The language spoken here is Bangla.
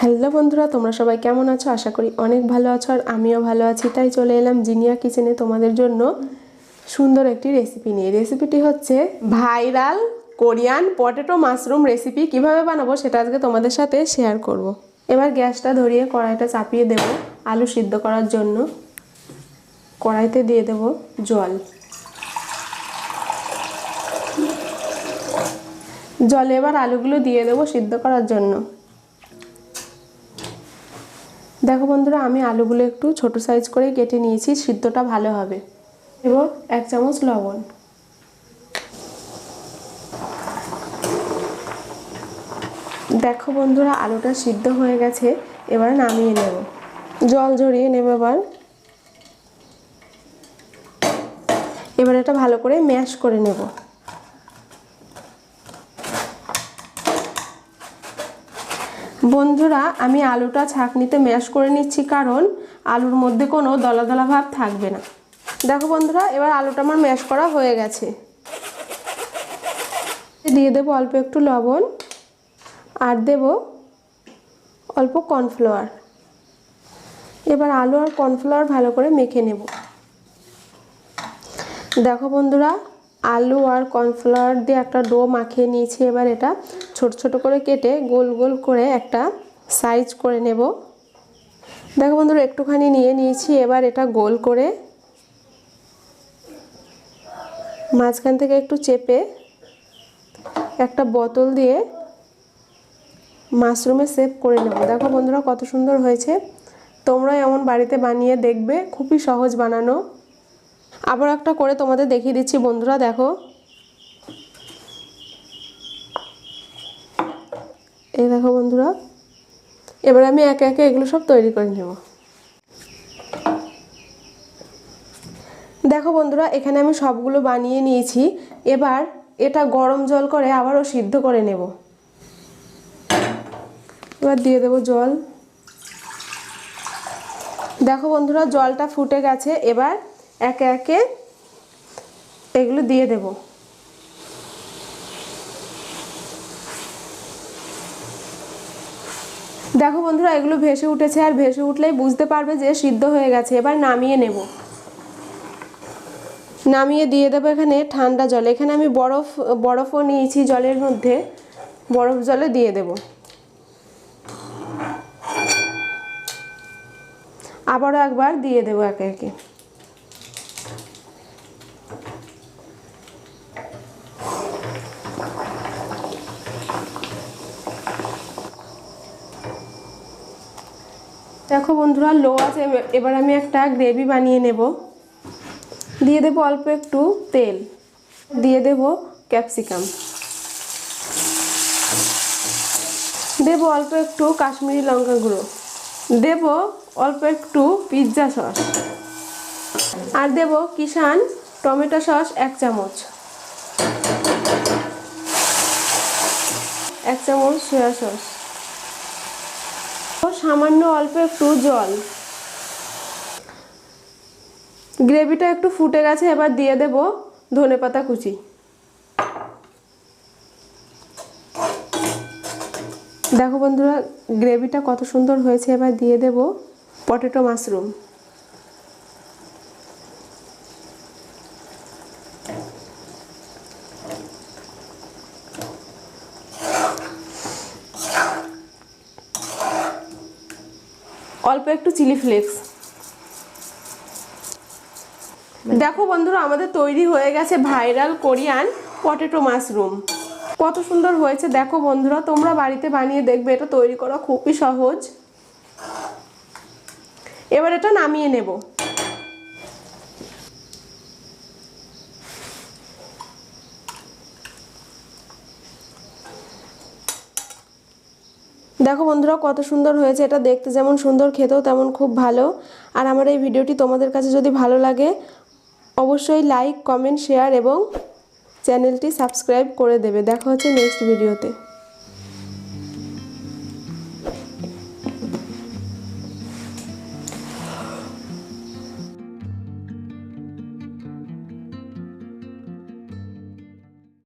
হ্যালো বন্ধুরা, তোমরা সবাই কেমন আছো? আশা করি অনেক ভালো আছো আর আমিও ভালো আছি। তাই চলে এলাম জিনিয়া কিচেনে তোমাদের জন্য সুন্দর একটি রেসিপি নিয়ে। রেসিপিটি হচ্ছে viral Korean potato mushroom recipe কীভাবে বানাবো সেটা আজকে তোমাদের সাথে শেয়ার করব। এবার গ্যাসটা ধরিয়ে কড়াইটা চাপিয়ে দেব আলু সিদ্ধ করার জন্য। কড়াইতে দিয়ে দেব জল। জলে এবার আলুগুলো দিয়ে দেবো সিদ্ধ করার জন্য। দেখো বন্ধুরা, আমি আলুগুলো একটু ছোট সাইজ করে কেটে নিয়েছি, সিদ্ধটা ভালো হবে। এবং এক চামচ লবণ। দেখো বন্ধুরা, আলুটা সিদ্ধ হয়ে গেছে, এবার নামিয়ে নেব। জল ঝরিয়ে নেব এবার। এবার এটা ভালো করে ম্যাশ করে নেব। বন্ধুরা, আমি আলুটা ছাঁকনিতে ম্যাশ করে নিচ্ছি কারণ আলুর মধ্যে কোনো দলা দলা ভাব থাকবে না। দেখো বন্ধুরা, এবার আলুটা আমার ম্যাশ করা হয়ে গেছে। দিয়ে দেবো অল্প একটু লবণ আর দেব অল্প কর্নফ্লাওয়ার। এবার আলু আর কর্নফ্লাওয়ার ভালো করে মেখে নেব। দেখো বন্ধুরা আলু আর কর্নফ্লাওয়ার দিয়ে একটা ডো মাখিয়ে নিয়েছি। এবার এটা ছোট ছোট করে কেটে গোল গোল করে একটা সাইজ করে নেব। দেখো বন্ধুরা, একটুখানি নিয়ে নিয়েছি। এবার এটা গোল করে মাঝখান থেকে একটু চেপে একটা বোতল দিয়ে মাশরুমে সেভ করে নেব। দেখো বন্ধুরা, কত সুন্দর হয়েছে। তোমরা এমন বাড়িতে বানিয়ে দেখবে, খুবই সহজ বানানো। আবার একটা করে তোমাদের দেখিয়ে দিচ্ছি, বন্ধুরা, দেখো। এই দেখো, বন্ধুরা। এবার আমি একে একে এগুলো সব তৈরি করে নেব। দেখো, বন্ধুরা, এখানে আমি সবগুলো বানিয়ে নিয়েছি। এবার এটা গরম জল করে আবারও সিদ্ধ করে নেব। এবার দিয়ে দেবো জল। দেখো, বন্ধুরা, জলটা ফুটে গেছে। এবার একে একে এগুলো দিয়ে দেব। দেখো বন্ধুরা, এগুলো ভেসে উঠেছে আর ভেসে উঠলেই বুঝতে পারবে যে সিদ্ধ হয়ে গেছে। এবার নামিয়ে নেব। নামিয়ে দিয়ে দেবো এখানে ঠান্ডা জল। এখানে আমি বরফ, বরফও নিয়েছি জলের মধ্যে। বরফ জলে দিয়ে দেব। আবারও একবার দিয়ে দেবো একে একে। দেখো বন্ধুরা, লো আছে, এবার আমি একটা গ্রেভি বানিয়ে নেব। দিয়ে দেবো অল্প একটু তেল। দিয়ে দেব ক্যাপসিকাম দেব অল্প একটু কাশ্মীরি লঙ্কা গুঁড়ো। দেব অল্প একটু পিৎজা সস আর দেব কিষান টমেটো সস এক চামচ। এক চামচ সয়া সস সামান্য অল্প একটু জল। গ্রেভিটা একটু ফুটে গেছে, এবার দিয়ে দেব ধনে পাতা কুচি। দেখো বন্ধুরা, গ্রেভিটা কত সুন্দর হয়েছে, এবার দিয়ে দেব পটেটো মাশরুম। অল্প একটু চিলি ফ্লেক্স। দেখো বন্ধুরা, আমাদের তৈরি হয়ে গেছে ভাইরাল কোরিয়ান পটেটো মাশরুম। কত সুন্দর হয়েছে, দেখো বন্ধুরা, তোমরা বাড়িতে বানিয়ে দেখবে, এটা তৈরি করা খুবই সহজ। এবার এটা নামিয়ে নেব। দেখো বন্ধুরা, কত সুন্দর হয়েছে। এটা দেখতে যেমন সুন্দর, খেতেও তেমন খুব ভালো। আর আমার এই ভিডিওটি তোমাদের কাছে যদি ভালো লাগে, অবশ্যই লাইক কমেন্ট শেয়ার এবং চ্যানেলটি সাবস্ক্রাইব করে দেবে। দেখা হচ্ছে নেক্সট ভিডিওতে